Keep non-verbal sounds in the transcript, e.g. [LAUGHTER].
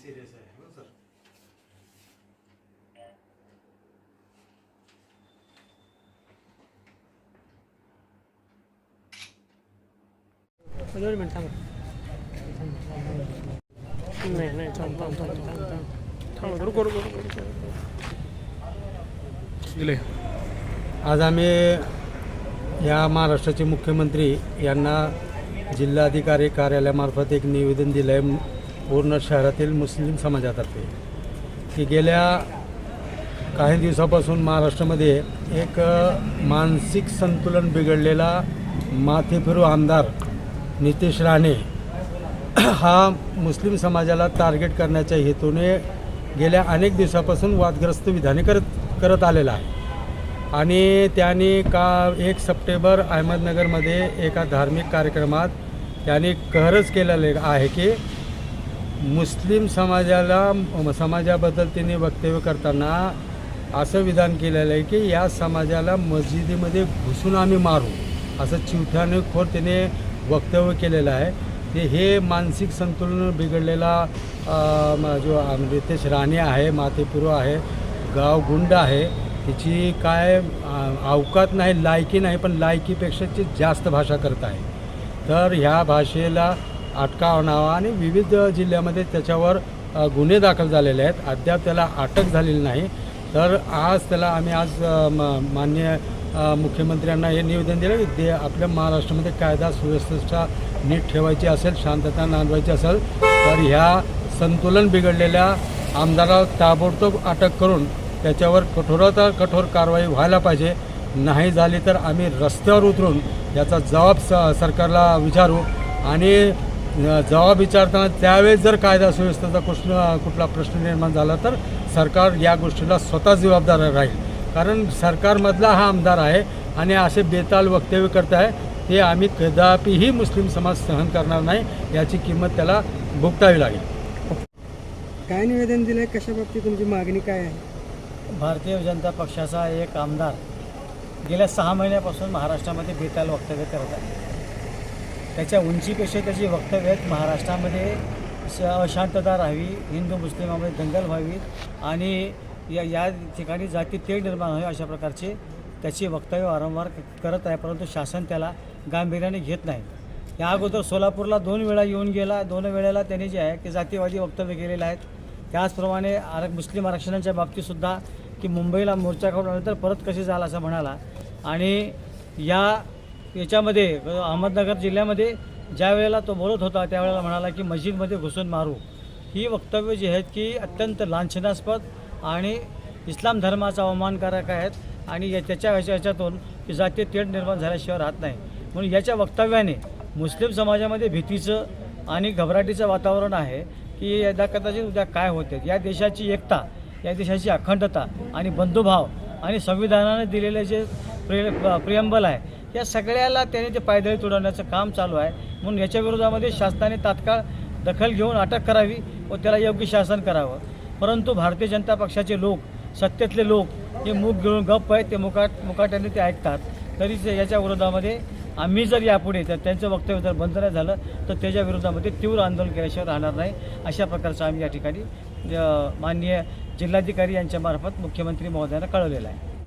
Serious आहे हो sir. दोन मिनिट थांबा नाही नाही थांब थांब थांब थांब थांब थांब रुको रुको रुको रुको. गेले आज आम्ही या महाराष्ट्राचे मुख्यमंत्री यांना जिल्हाधिकारी कार्यालयामार्फत एक निवेदन दिलं आहे पूर्ण शहरातील मुस्लिम समाजातर्फे की गेल्या काही दिवसापासून महाराष्ट्रामध्ये एक मानसिक संतुलन बिघडलेला माथेफिरू आमदार नितेश राणे [CLEARS THROAT] हा मुस्लिम समाजाला टार्गेट करण्याच्या हेतूने गेल्या अनेक दिवसापासून वादग्रस्त विधाने करत करत आलेला आहे. आणि त्याने का एक सप्टेंबर अहमदनगरमध्ये एका धार्मिक कार्यक्रमात त्याने कहरच केलेले आहे की मुस्लिम समाजाला समाजाबद्दल त्यांनी वक्तव्य करताना असं विधान केलेलं आहे की या समाजाला मस्जिदीमध्ये घुसून आम्ही मारू असं चिवठ्याने खोर त्याने वक्तव्य केलेलं आहे. ते हे मानसिक संतुलन बिघडलेला जो रितेश राणे आहे मातेपुरो आहे गाव गुंड आहे तिची काय अवकात नाही लायकी नाही पण लायकीपेक्षा ती जास्त भाषा करत आहे. तर ह्या भाषेला अटकाव आणावा आणि विविध जिल्ह्यामध्ये त्याच्यावर गुन्हे दाखल झालेले आहेत. अद्याप त्याला अटक झालेली नाही. तर आज त्याला आम्ही आज म- माननीय मुख्यमंत्र्यांना हे निवेदन दिलं की ते आपल्या महाराष्ट्रामध्ये कायदा सुव्यवस्थेचा नीट ठेवायची असेल शांतता नांदवायची असेल तर ह्या संतुलन बिघडलेल्या आमदाराला ताबडतोब अटक करून त्याच्यावर कठोरात कठोर कारवाई व्हायला पाहिजे. नाही झाली तर आम्ही रस्त्यावर उतरून याचा जबाब स सरकारला विचारू आणि जबाब विचारताना त्यावेळेस जर कायदा सुव्यवस्थेचा प्रश्न कुठला प्रश्न निर्माण झाला तर सरकार या गोष्टीला स्वतः जबाबदार राहील. कारण सरकारमधला हा आमदार आहे आणि असे बेताल वक्तव्य करत आहे ते आम्ही कदापिही मुस्लिम समाज सहन करणार नाही याची किंमत त्याला भुगतावी लागेल. काय निवेदन दिलंय? कशा बाबतीत तुमची मागणी काय आहे? भारतीय जनता पक्षाचा एक आमदार गेल्या सहा महिन्यापासून महाराष्ट्रामध्ये बेताल वक्तव्य करत आहे. त्याच्या उंचीपेक्षा त्याची वक्तव्य आहेत महाराष्ट्रामध्ये श अशांतता राहावी हिंदू मुस्लिमामध्ये दंगल व्हावी आणि या या ठिकाणी जाती तेढ निर्माण व्हावी अशा प्रकारचे त्याची वक्तव्य वारंवार करत आहे परंतु शासन त्याला गांभीर्याने घेत नाही. या अगोदर सोलापूरला दोन वेळा येऊन गेला. दोन वेळेला त्यांनी जे आहे की जातीवादी वक्तव्य केलेलं आहेत. त्याचप्रमाणे आर मुस्लिम आरक्षणाच्या बाबतीतसुद्धा की मुंबईला मोर्चा काढल्यानंतर परत कसे जाल असं म्हणाला. आणि या याच्यामध्ये अहमदनगर जिल्ह्यामध्ये ज्या वेळेला तो बोलत होता त्यावेळेला म्हणाला की मस्जिदमध्ये घुसून मारू. ही वक्तव्य जी आहेत की अत्यंत लांछनास्पद आणि इस्लाम धर्माचा अवमानकारक आहेत आणि या त्याच्या याच्यातून जातीय तेढ निर्माण झाल्याशिवाय राहत नाही. म्हणून याच्या वक्तव्याने मुस्लिम समाजामध्ये भीतीचं आणि घबराटीचं वातावरण आहे की यदा कदाचित उद्या काय होते. या देशाची एकता या देशाची अखंडता आणि बंधुभाव आणि संविधानाने दिलेले जे प्रिय प्रियंबल आहे या सगळ्याला त्याने ते पायदळी तुडवण्याचं काम चालू आहे म्हणून याच्या विरोधामध्ये शासनाने तात्काळ दखल घेऊन अटक करावी व त्याला योग्य शासन करावं. परंतु भारतीय जनता पक्षाचे लोक सत्तेतले लोक हे मूक गिळून गप्प आहेत ते मुकाट मुकाट्याने ते ऐकतात. तरी ते याच्या विरोधामध्ये आम्ही जर यापुढे तर त्यांचं वक्तव्य जर बंद नाही झालं तर त्याच्या विरोधामध्ये तीव्र आंदोलन केल्याशिवाय राहणार नाही. अशा प्रकारचं आम्ही या ठिकाणी माननीय जिल्हाधिकारी यांच्यामार्फत मुख्यमंत्री महोदयांना कळवलेलं आहे.